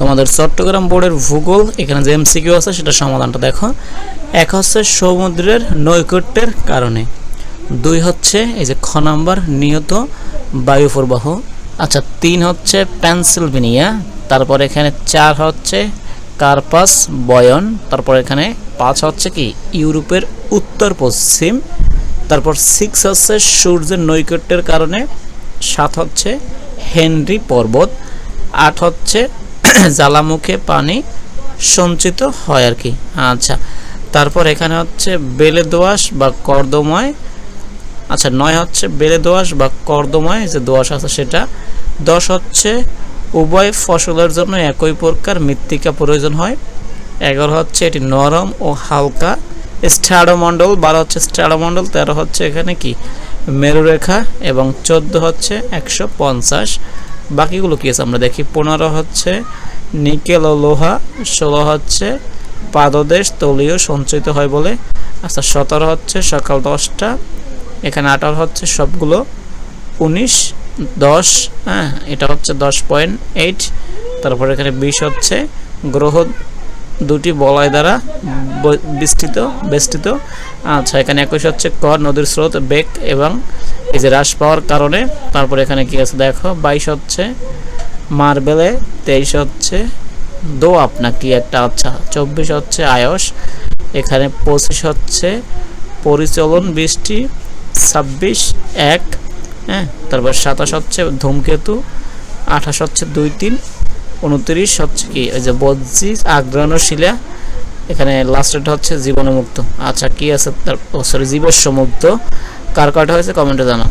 তোমাদের চট্টগ্রাম বোর্ডের ভূগোল, এখানে যে এমসিকিউ আছে সেটা সমাধানটা দেখো। এক হচ্ছে সমুদ্রের নৈকট্যের কারণে। দুই হচ্ছে এই যে খ নাম্বার, নিয়ত বায়ু প্রবাহ। আচ্ছা তিন হচ্ছে পেনসিলভেনিয়া, তারপর এখানে চার হচ্ছে কার্পাস বয়ন, তারপর এখানে পাঁচ হচ্ছে কি, ইউরোপের উত্তর পশ্চিম, তারপর সিক্স হচ্ছে সূর্যের নৈকট্যের কারণে, সাত হচ্ছে হেনরি পর্বত, আট হচ্ছে জ্বালামুখে পানি সঞ্চিত হয় আর কি। আচ্ছা তারপর এখানে হচ্ছে বেলে দোআঁশ বা কর্দময়। আচ্ছা নয় হচ্ছে বেলে দোআঁশ বা কর্দময় যে দোআঁশ আছে সেটা। দশ হচ্ছে উভয় ফসলের জন্য একই প্রকার মৃত্তিকা প্রয়োজন হয়। এগারো হচ্ছে এটি নরম ও হালকা স্ট্রাডোমণ্ডল, বারো হচ্ছে স্ট্রাডোমণ্ডল, তেরো হচ্ছে এখানে কি মেরুরেখা, এবং চোদ্দ হচ্ছে একশো পঞ্চাশ। বাকিগুলো কি আছে? আমরা দেখি, পনেরো হচ্ছে নিকেল ও লোহা, ষোলো হচ্ছে পাদদেশ তলীয় সঞ্চিত হয় বলে। আচ্ছা সতেরো হচ্ছে সকাল দশটা, এখানে আঠারো হচ্ছে সবগুলো উনিশ, দশ হ্যাঁ এটা হচ্ছে দশ পয়েন্ট এইট, তারপর এখানে বিশ হচ্ছে গ্রহ দুটি বলয় দ্বারা বিস্তৃত, বেষ্টিত। আচ্ছা এখানে একুশ হচ্ছে ক নদীর স্রোত, বেগ এবং এই যে হ্রাস পাওয়ার কারণে, তারপর এখানে কি আছে দেখো, বাইশ হচ্ছে মার্বেলে, তেইশ হচ্ছে দো আপনা কি একটা আচ্ছা চব্বিশ হচ্ছে আয়স, এখানে পঁচিশ হচ্ছে পরিচলন বৃষ্টি, ছাব্বিশ, এক হ্যাঁ তারপর সাতাশ হচ্ছে ধূমকেতু, আঠাশ হচ্ছে দুই তিন, উনত্রিশ হচ্ছে কি ওই যে বজ্জি আগ্রানো শিলা এখানে লাস্টেরটা হচ্ছে জীবনমুক্ত আচ্ছা কি আছে তার সরি জীবস্ব মুক্ত কার কয়টা হয়েছে? কমেন্টে জানাও।